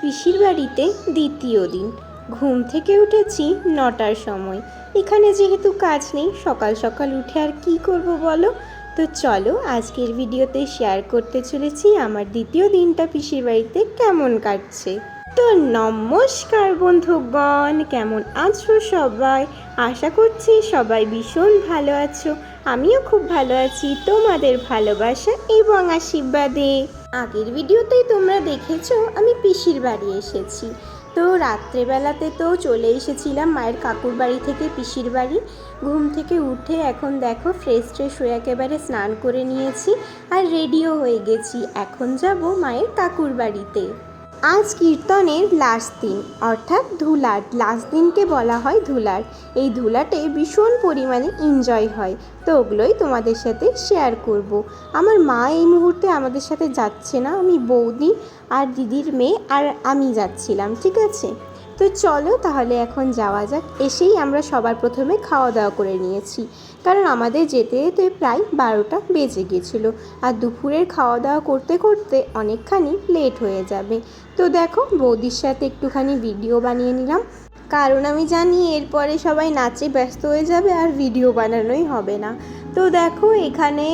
পিসির বাড়িতে দ্বিতীয় দিন। ঘুম থেকে উঠেছি নটার সময়। এখানে যেহেতু কাজ নেই, সকাল সকাল উঠে আর কি করব বলো? তো চলো, আজকের ভিডিওতে শেয়ার করতে চলেছি আমার দ্বিতীয় দিনটা পিসির বাড়িতে কেমন কাটছে। তো নমস্কার বন্ধুগণ, কেমন আছো সবাই? আশা করছি সবাই ভীষণ ভালো আছো। আমিও খুব ভালো আছি। তোমাদের ভালোবাসা এবং আশীর্বাদে। আগের ভিডিওতেই তোমরা দেখেছ, আমি পিসির বাড়ি এসেছি। তো রাত্রেবেলাতে তো চলে এসেছিলাম মায়ের কাকুর বাড়ি থেকে পিসির বাড়ি। ঘুম থেকে উঠে এখন দেখো ফ্রেশ ট্রেশ হয়ে একেবারে স্নান করে নিয়েছি আর রেডিও হয়ে গেছি। এখন যাব মায়ের কাকুর বাড়িতে। আজ কীর্তনের লাস্ট দিন, অর্থাৎ ধুলাট লাস্ট দিনকে বলা হয় ধুলাট এই ধুলাটে ভীষণ পরিমাণে এনজয় হয়। তো ওগুলোই তোমাদের সাথে শেয়ার করব। আমার মা এই মুহূর্তে আমাদের সাথে যাচ্ছে না, আমি বৌদি আর দিদির মেয়ে আর আমি যাচ্ছিলাম, ঠিক আছে? তো চলো তাহলে এখন যাওয়া যাক। এসেই আমরা সবার প্রথমে খাওয়া দাওয়া করে নিয়েছি। কারণ আমাদের যেতে যেতে প্রায় বারোটা বেজে গেছিল। আর দুপুরের খাওয়া দাওয়া করতে করতে অনেকখানি লেট হয়ে যাবে। তো দেখো, বৌদির সাথে একটুখানি ভিডিও বানিয়ে নিলাম। কারণ আমি জানি এরপরে সবাই নাচে ব্যস্ত হয়ে যাবে আর ভিডিও বানানোই হবে না। তো দেখো, এখানে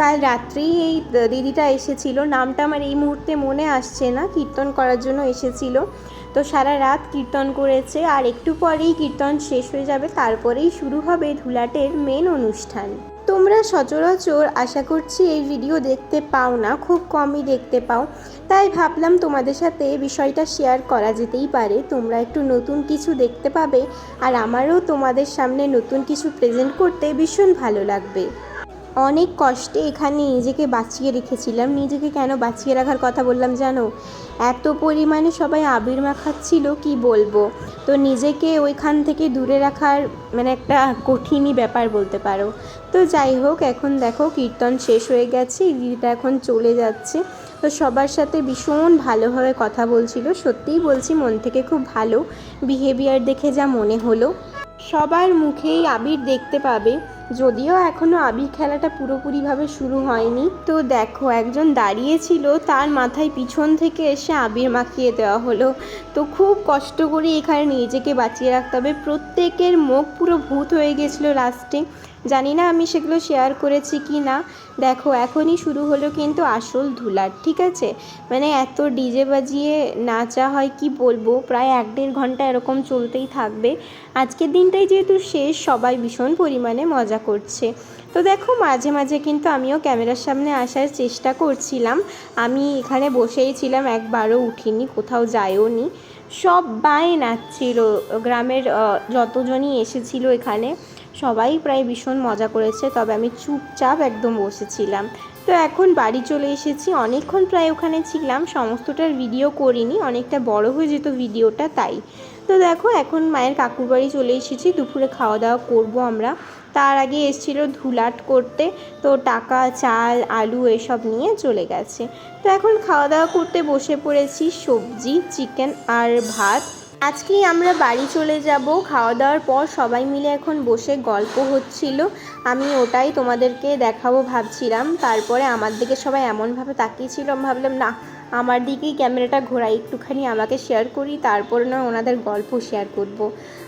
কাল রাত্রেই এই দিদিটা এসেছিল। নামটা আমার এই মুহূর্তে মনে আসছে না। কীর্তন করার জন্য এসেছিল। তো সারা রাত কীর্তন করেছে আর একটু পরেই কীর্তন শেষ হয়ে যাবে, তারপরেই শুরু হবে ধুলাটের মেন অনুষ্ঠান। তোমরা সচরাচর আশা করছি এই ভিডিও দেখতে পাও না, খুব কমই দেখতে পাও। তাই ভাবলাম তোমাদের সাথে বিষয়টা শেয়ার করা যেতেই পারে। তোমরা একটু নতুন কিছু দেখতে পাবে আর আমারও তোমাদের সামনে নতুন কিছু প্রেজেন্ট করতে ভীষণ ভালো লাগবে। অনেক কষ্টে এখানে নিজেকে বাঁচিয়ে রেখেছিলাম। নিজেকে কেন বাঁচিয়ে রাখার কথা বললাম, জানো? এত পরিমাণে সবাই আবির মাখাচ্ছিল, কি বলব? তো নিজেকে ওইখান থেকে দূরে রাখার মানে একটা কঠিনই ব্যাপার বলতে পারো। তো যাই হোক, এখন দেখো কীর্তন শেষ হয়ে গেছে, দিদিটা এখন চলে যাচ্ছে। তো সবার সাথে ভীষণ ভালোভাবে কথা বলছিল। সত্যিই বলছি, মন থেকে খুব ভালো। বিহেভিয়ার দেখে যা মনে হলো। সবার মুখেই আবির দেখতে পাবে। যদিও এখনও আবির খেলাটা পুরোপুরিভাবে শুরু হয়নি, তো দেখো একজন দাঁড়িয়েছিল, তার মাথায় পিছন থেকে এসে আবির মাখিয়ে দেওয়া হলো। তো খুব কষ্ট করে এখানে নিজেকে বাঁচিয়ে রাখতে হবে। প্রত্যেকের মুখ পুরো ভূত হয়ে গেছিল লাস্টে। জানি না আমি সেগুলো শেয়ার করেছি কি না। দেখো, এখনই শুরু হলো কিন্তু আসল ধুলার, ঠিক আছে? মানে এত ডিজে বাজিয়ে নাচা হয়, কি বলব? প্রায় এক দেড় ঘণ্টা এরকম চলতেই থাকবে। আজকের দিনটাই যেহেতু শেষ, সবাই ভীষণ পরিমাণে মজা করছে। তো দেখো, মাঝে মাঝে কিন্তু আমিও ক্যামেরার সামনে আসার চেষ্টা করছিলাম। আমি এখানে বসেই ছিলাম, একবারও উঠিনি, কোথাও যাইও নি সব সবাই নাচছিল, গ্রামের যতজনই এসেছিল এখানে, সবাই প্রায় ভীষণ মজা করেছে, তবে আমি চুপচাপ একদম বসেছিলাম। তো এখন বাড়ি চলে এসেছি, অনেকক্ষণ প্রায় ওখানে ছিলাম, সমস্তটার ভিডিও করিনি, অনেকটা বড় হয়ে যেত ভিডিওটা তাই। তো দেখো, এখন মায়ের কাকুর বাড়ি চলে এসেছি, দুপুরে খাওয়া দাওয়া করব আমরা। তার আগে এসেছিল ধুলাট করতে, তো টাকা, চাল, আলু এসব নিয়ে চলে গেছে। তো এখন খাওয়া দাওয়া করতে বসে পড়েছি সবজি, চিকেন আর ভাত। আজকেই আমরা বাড়ি চলে যাব। খাওয়া দাওয়ার পর সবাই মিলে এখন বসে গল্প হচ্ছিল। আমি ওটাই তোমাদেরকে দেখাবো ভাবছিলাম। তারপরে আমার দিকে সবাই এমনভাবে তাকিয়েছিল, আমি ভাবলাম, না, আমার দিকেই ক্যামেরাটা ঘোরাই, একটুখানি আমাকে শেয়ার করি, তারপর না ওনাদের গল্প শেয়ার করব।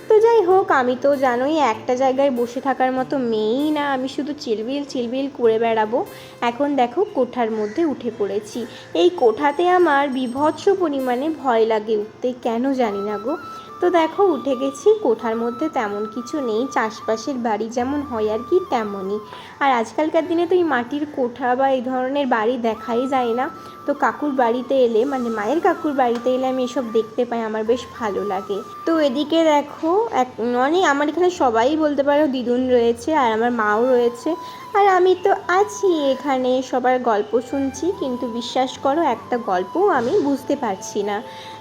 তো যাই হোক, আমি তো জানোই একটা জায়গায় বসে থাকার মতো মেয়েই না। আমি শুধু চিলবিল চিলবিল করে বেড়াবো। এখন দেখো কোঠার মধ্যে উঠে পড়েছি। এই কোঠাতে আমার বিভৎস পরিমাণে ভয় লাগে উঠতে। কেন জানি না গো। তো দেখো, উঠে গেছি। কোঠার মধ্যে তেমন কিছু নেই। চাষবাসের বাড়ি যেমন হয় আর কি, তেমনই। আর আজকালকার দিনে তো এই মাটির কোঠা বা এই ধরনের বাড়ি দেখাই যায় না। তো কাকুর বাড়িতে এলে মানে মায়ের কাকুর বাড়িতে এলে আমি এসব দেখতে পাই, আমার বেশ ভালো লাগে। তো এদিকে দেখো, এক মানে আমার এখানে সবাই বলতে পারো দিদুন রয়েছে আর আমার মাও রয়েছে। আর আমি তো আছি এখানে, সবার গল্প শুনছি, কিন্তু বিশ্বাস করো, একটা গল্পও আমি বুঝতে পারছি না।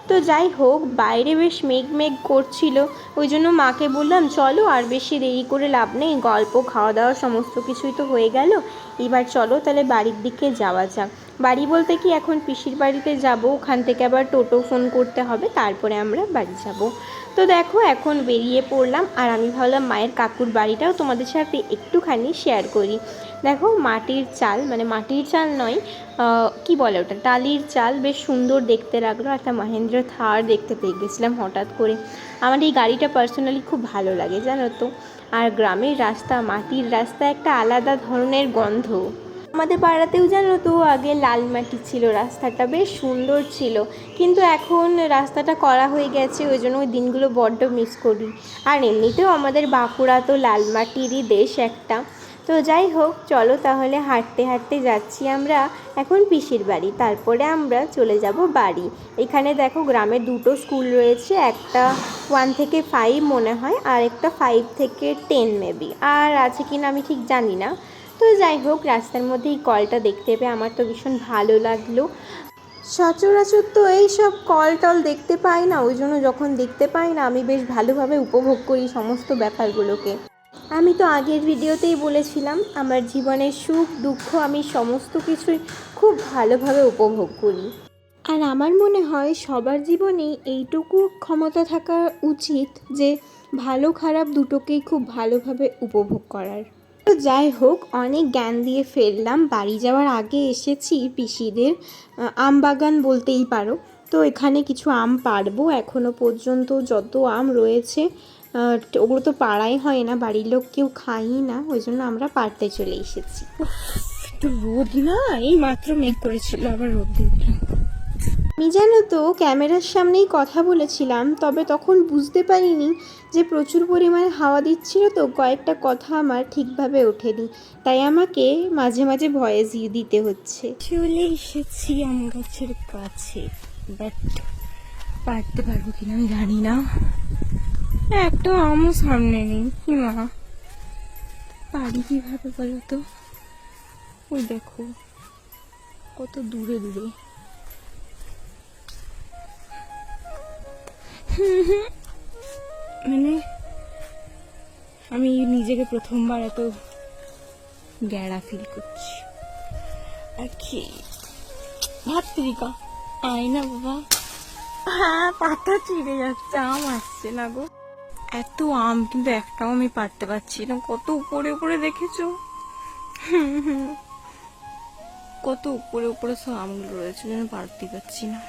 তো যাই হোক, বাইরে বেশ মেঘ মেঘ করছিল। ওই জন্য মাকে বললাম, চলো আর বেশি দেরি করে লাভ নেই, গল্প, খাওয়া দাওয়া সমস্ত কিছুই তো হয়ে গেল। এবার চলো তাহলে বাড়ির দিকে যাওয়া যাক। বাড়ি বলতে কি, এখন পিসির বাড়িতে যাব, ওখান থেকে আবার টোটো ফোন করতে হবে, তারপরে আমরা বাড়ি যাব। তো দেখো, এখন বেরিয়ে পড়লাম, আর আমি ভাবলাম মায়ের কাকুর বাড়িটাও তোমাদের সাথে একটুখানি শেয়ার করি। দেখো মাটির চাল মানে মাটির চাল নয় কি বলে ওটা? টালির চাল বেশ সুন্দর দেখতে লাগল একটা মহেন্দ্র থার দেখতে পেয়ে গেছিলাম হঠাৎ করে। আমার এই গাড়িটা পার্সোনালি খুব ভালো লাগে, জানো তো? আর গ্রামের রাস্তা, মাটির রাস্তা একটা আলাদা ধরনের গন্ধ। আমাদের পাড়াতেও জানো তো, আগে লাল মাটি ছিল, রাস্তাটা বেশ সুন্দর ছিল। কিন্তু এখন রাস্তাটা করা হয়ে গেছে, ওই জন্য ওই দিনগুলো বড্ড মিস করি। আর এমনিতেও আমাদের বাঁকুড়া তো লাল মাটিরই দেশ একটা। তো যাই হোক, চলো তাহলে হাঁটতে হাঁটতে যাচ্ছি আমরা এখন পিসির বাড়ি। তারপরে আমরা চলে যাব বাড়ি। এখানে দেখো গ্রামে দুটো স্কুল রয়েছে, একটা ওয়ান থেকে ফাইভ মনে হয়, আর একটা ফাইভ থেকে টেন মেবি আর আছে কি না আমি ঠিক জানি না। তো যাই হোক, রাস্তার মধ্যে এই কলটা দেখতে পেয়ে আমার তো ভীষণ ভালো লাগল। সচরাচর তো এই সব কল টল দেখতে পাই না, ওই জন্য যখন দেখতে পাই না, আমি বেশ ভালোভাবে উপভোগ করি সমস্ত ব্যাপারগুলোকে। আমি তো আগের ভিডিওতেই বলেছিলাম, আমার জীবনের সুখ, দুঃখ আমি সমস্ত কিছুই খুব ভালোভাবে উপভোগ করি। আর আমার মনে হয় সবার জীবনেই এইটুকু ক্ষমতা থাকা উচিত যে ভালো খারাপ দুটোকেই খুব ভালোভাবে উপভোগ করার। তো যাই হোক, অনেক জ্ঞান দিয়ে ফেললাম, বাড়ি যাওয়ার আগে এসেছি পিসিদের আম বাগান বলতেই পারো। তো এখানে কিছু আম পারব এখনও পর্যন্ত যত আম রয়েছে ওগুলো তো পাড়াই হয় না বাড়ির লোক কেউ খাই না ওই জন্য আমরা পারতে চলে এসেছি। রোদ না এই মাত্র মেঘ করেছিল আবার রোদ আমি জানো তো ক্যামেরার সামনেই কথা বলেছিলাম তবে তখন বুঝতে পারিনি যে প্রচুর পরিমাণে হাওয়া দিচ্ছিল তো কয়েকটা কথা আমার ঠিকভাবে ওঠেনি। তাই আমাকে মাঝে মাঝে ভয়েস দিতে হচ্ছে। চলে এসেছি আম গাছের কাছে বাট পারতে পারব কিনা আমি জানি না। একটা আমও সামনে নেই, কি মা? পারি কীভাবে বলো তো? ওই দেখো, কত দূরে দূরে। মানে আমি নিজেকে প্রথমবার এত গ্যাড়া ফিল করছি। আর কি? ভাত্রিকা আয় না বাবা। হ্যাঁ পাতা চিড়ে যাচ্ছে, আম আসছে না গো। এত আম, কিন্তু একটাও আমি পারতে পারছি না। কত উপরে উপরে দেখেছ। কত উপরে উপরে সব আমগুলো রয়েছে, যেন পারতে পারছি না।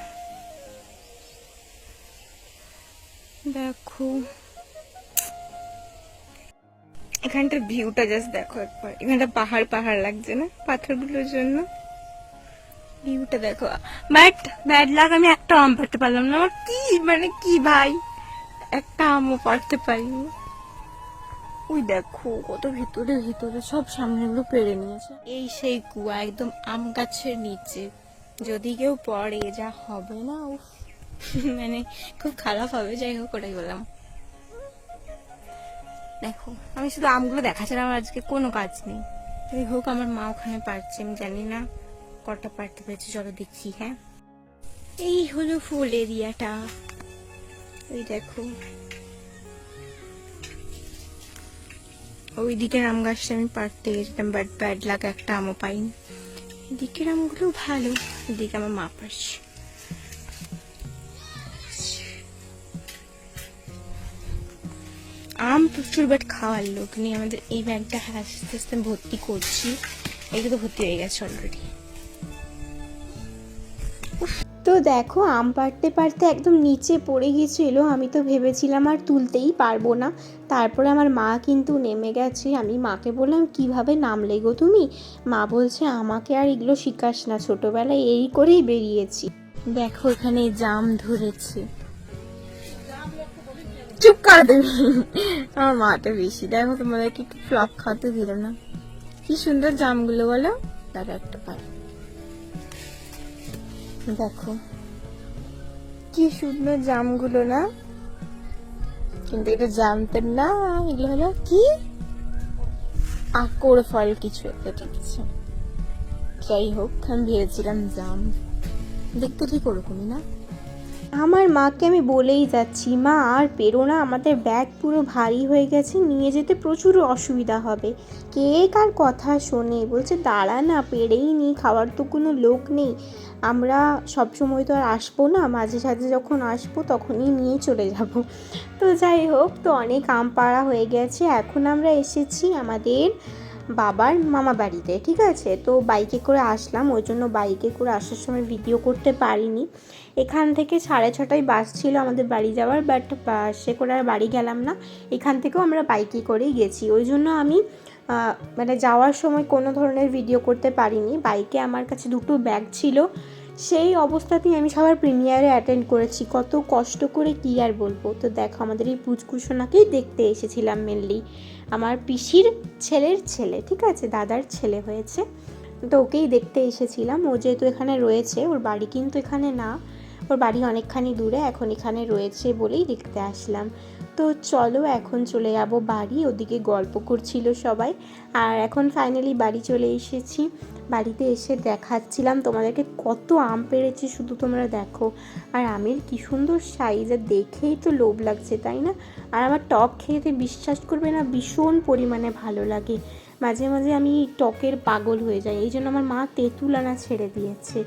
দেখো। এখানটার ভিউটা জাস্ট দেখো একবার। এখানটা পাহাড় পাহাড় লাগছে না পাথরগুলোর জন্য? ভিউটা দেখো। বাট ব্যাড লাগ আমি একটা আম পারতে পারলাম না। আমার কি মানে কি ভাই? একটা আমও পারতে পারিনি ওই দেখো, কত ভিতরে ভিতরে সব সামনেগুলো পেরে নিয়েছে। এই সেই কুয়া একদম আম গাছের নিচে। যদি কেউ পড়ে যা হবে না মানে খুব খারাপ হবে, যাই হোক, ওটাই বললাম। দেখো, আমি শুধু আমগুলো দেখা ছাড়া আমার আজকে কোনো কাজ নেই। যাই হোক, আমার মা ওখানে পারছে, আমি জানি না কটা পারতে পেরেছি, চলো দেখছি হ্যাঁ। এই হলো ফুল এরিয়াটা। ওই দেখো। ওই দিকের আম গাছটা আমি পারতে গেছিলাম বাট ব্যাড লাগ একটা আমও পাইনি। এদিকের আমগুলো ভালো, এদিকে আমার মা পারছে। আম প্রচুর বাট খাওয়ার লোক নেই। আমাদের এই ব্যাগটা আস্তে আস্তে ভর্তি করছি। এটা তো ভর্তি হয়ে গেছে অলরেডি দেখো, আম পাড়তে পারতে একদম নিচে পড়ে গিয়েছিল। আমি তো ভেবেছিলাম আর তুলতেই পারব না। তারপরে আমার মা কিন্তু নেমে গেছে। আমি মাকে বললাম, কীভাবে নামলে গো তুমি? মা বলছে, আমাকে আর এগুলো শিখাস না। ছোটোবেলায় এই করেই বেরিয়েছি। দেখো, এখানে জাম ধরেছে। চুপ কর তুমি। আমার মাটা বেশি। দেখো, তোমাদেরকে একটু ফ্লপ খাতে দিল না। কি সুন্দর জামগুলো বলো। তার একটা পাই দেখো, কি সুন্দর জামগুলো না? কিন্তু এটা জামতে না, এগুলো হলো কি? আকর ফল কিছু একটা আছে যাই হোক, আমি ভেবেছিলাম জাম। দেখতে ঠিক ওরকমই না? আমার মাকে আমি বলেই যাচ্ছি, মা, আর পেরো না, আমাদের ব্যাগ পুরো ভারী হয়ে গেছে, নিয়ে যেতে প্রচুর অসুবিধা হবে। কে কার কথা শোনে? বলছে, দাঁড়া না, পেরেই নি, খাওয়ার তো কোনো লোক নেই। আমরা সবসময় তো আর আসব না, মাঝে সাঝে যখন আসব তখনই নিয়ে চলে যাব। তো যাই হোক, তো অনেক আম পাড়া হয়ে গেছে, এখন আমরা এসেছি আমাদের বাবার মামা বাড়িতে, ঠিক আছে? তো বাইকে করে আসলাম, ওই জন্য বাইকে করে আসার সময় ভিডিও করতে পারিনি। এখান থেকে সাড়ে ছটায় বাস ছিল আমাদের বাড়ি যাওয়ার বাট বাসে করে আর বাড়ি গেলাম না। এখান থেকেও আমরা বাইকে করেই গেছি, ওই জন্য আমি মানে যাওয়ার সময় কোনো ধরনের ভিডিও করতে পারিনি। বাইকে আমার কাছে দুটো ব্যাগ ছিল। সেই অবস্থাতেই আমি সবার প্রিমিয়ারে অ্যাটেন্ড করেছি। কত কষ্ট করে কী আর বলব? তো দেখো, আমাদের এই পুচকুসোনাকেই দেখতে এসেছিলাম মেনলি আমার পিসির ছেলের ছেলে, ঠিক আছে? দাদার ছেলে হয়েছে। তো ওকেই দেখতে এসেছিলাম। ও যেহেতু এখানে রয়েছে, ওর বাড়ি কিন্তু এখানে না। ওর বাড়ি অনেকখানি দূরে, এখন এখানে রয়েছে বলেই দেখতে আসলাম। তো চলো এখন চলে যাব বাড়ি, ওদিকে গল্প করছিল সবাই। আর এখন ফাইনালি বাড়ি চলে এসেছি। বাড়িতে এসে দেখাচ্ছিলাম তোমাদেরকে কত আম পেড়েছি শুধু তোমরা দেখো। আর আমের কি সুন্দর সাইজ আর দেখেই তো লোভ লাগছে, তাই না? আর আমার টক খেতে বিশ্বাস করবে না, ভীষণ পরিমাণে ভালো লাগে। মাঝে মাঝে আমি টকের পাগল হয়ে যাই এই জন্য আমার মা তেঁতুল আনা ছেড়ে দিয়েছে।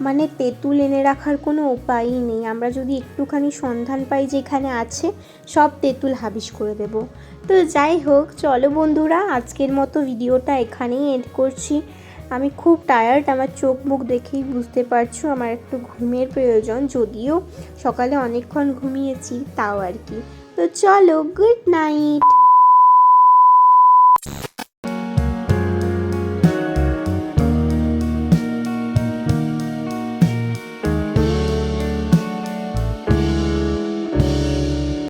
মানে তেঁতুল এনে রাখার কোনো উপায়ই নেই। আমরা যদি একটুখানি সন্ধান পাই যেখানে আছে, সব তেঁতুল হাবিস করে দেব। তো যাই হোক, চলো বন্ধুরা, আজকের মতো ভিডিওটা এখানেই এড করছি। আমি খুব টায়ার্ড আমার চোখ মুখ দেখেই বুঝতে পারছ, আমার একটু ঘুমের প্রয়োজন, যদিও সকালে অনেকক্ষণ ঘুমিয়েছি, তাও আর কি। তো চলো গুড নাইট